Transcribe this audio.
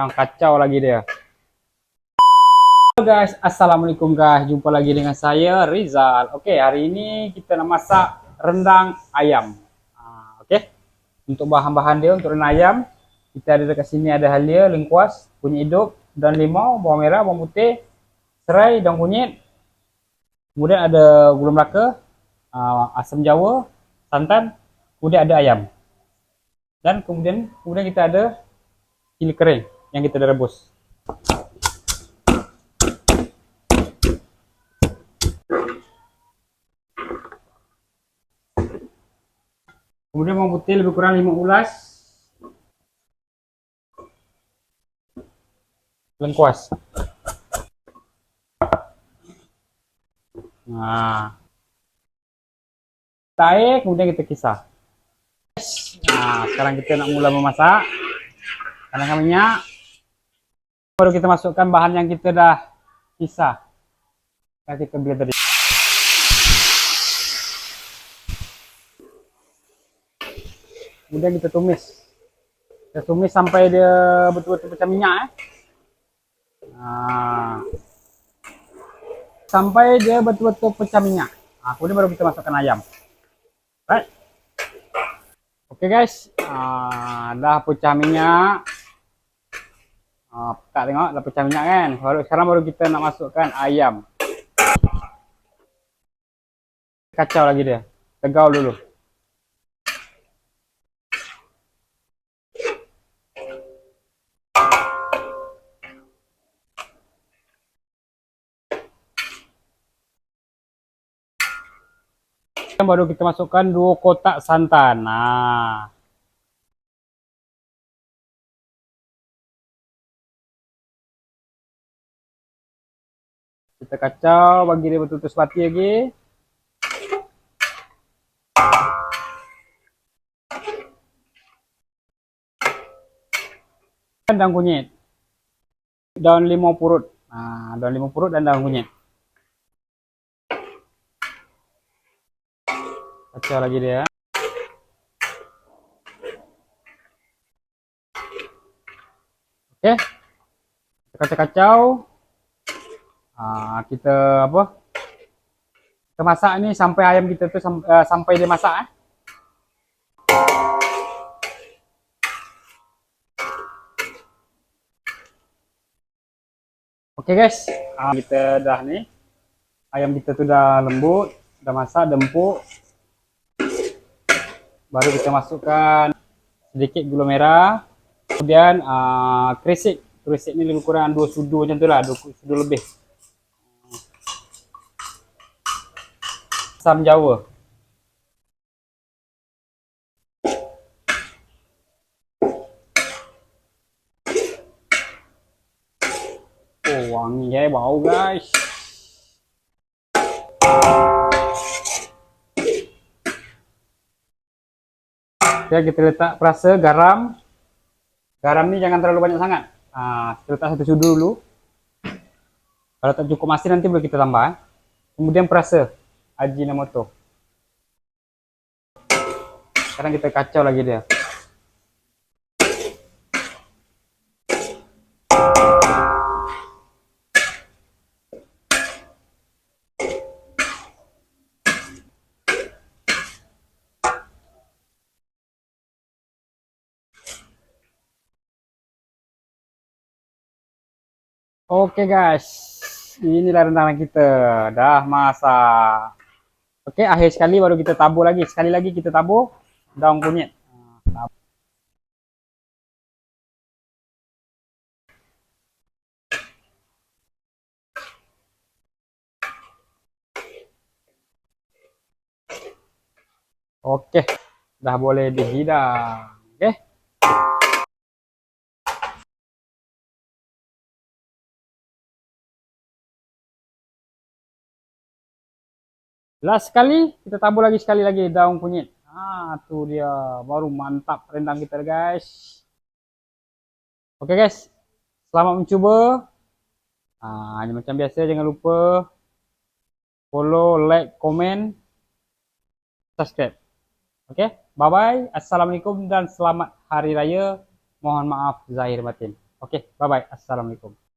sekarang kacau lagi dia. Halo guys, Assalamualaikum guys. Jumpa lagi dengan saya Rizal. Oke, hari ini kita nak masak rendang ayam. Ah, Oke. Untuk bahan-bahan dia untuk rendang ayam, kita ada dekat sini ada halia, lengkuas, kunyit hidup, dan limau, bawang merah, bawang putih, serai, daun kunyit. Kemudian ada gula melaka, ah, asam jawa, santan, kemudian ada ayam. Dan kemudian kemudian kita ada cili kering yang kita dah rebus. Kemudian bawang putih lebih kurang 5 ulas. Lengkuas. Nah. Kita air, kemudian kita kisar. Nah, sekarang kita nak mula memasak. Karena minyak. Baru kita masukkan bahan yang kita dah kisar. Nanti kita blend tadi. Kemudian kita tumis. Kita tumis sampai dia betul-betul pecah minyak eh. Nah. Sampai dia betul-betul pecah minyak. Nah, kemudian baru kita masukkan ayam. Right. Oke guys, ah, dah pecah minyak. Ah, tak tengok dah pecah minyak kan. Baru sekarang baru kita nak masukkan ayam. Kacau lagi dia. Tegau dulu. baru kita masukkan dua kotak santan. Nah. Kita kacau bagi dia betul-betul sepati lagi. Daun kunyit. Daun limau purut. Nah, daun limau purut dan daun kunyit. Kacau lagi dia. Oke. Kacau-kacau. Ah, kita apa? Kita masak ni sampai ayam kita tu sam, uh, sampai dia masak eh. Oke guys, ah, kita dah ni. Ayam kita tu dah lembut, dah masak, dah empuk. Baru kita masukkan sedikit gula merah. Kemudian uh, krisik krisik ni lebih kurang 2 sudu macam tu lah 2 sudu lebih asam jawa oh wangi bau guys Ya, kita letak perasa garam. Garam ni jangan terlalu banyak sangat. Ah, kita letak satu sudu dulu. Kalau tak cukup masin nanti boleh kita tambah. Eh. Kemudian perasa Ajinomoto. Sekarang kita kacau lagi dia. Oke guys, inilah rendangan kita, dah masak. Oke, akhir sekali baru kita tabur lagi. Sekali lagi kita tabur daun kunyit. Oke, dah boleh dihidang. Oke. Last sekali kita tabur lagi sekali lagi daun kunyit. Ah, tu dia baru mantap rendang kita guys. Okay, guys, selamat mencoba. Ah, macam biasa jangan lupa follow, like, komen, subscribe. Okay? bye bye. Assalamualaikum dan selamat hari raya. Mohon maaf zahir batin. Oke, bye bye. Assalamualaikum.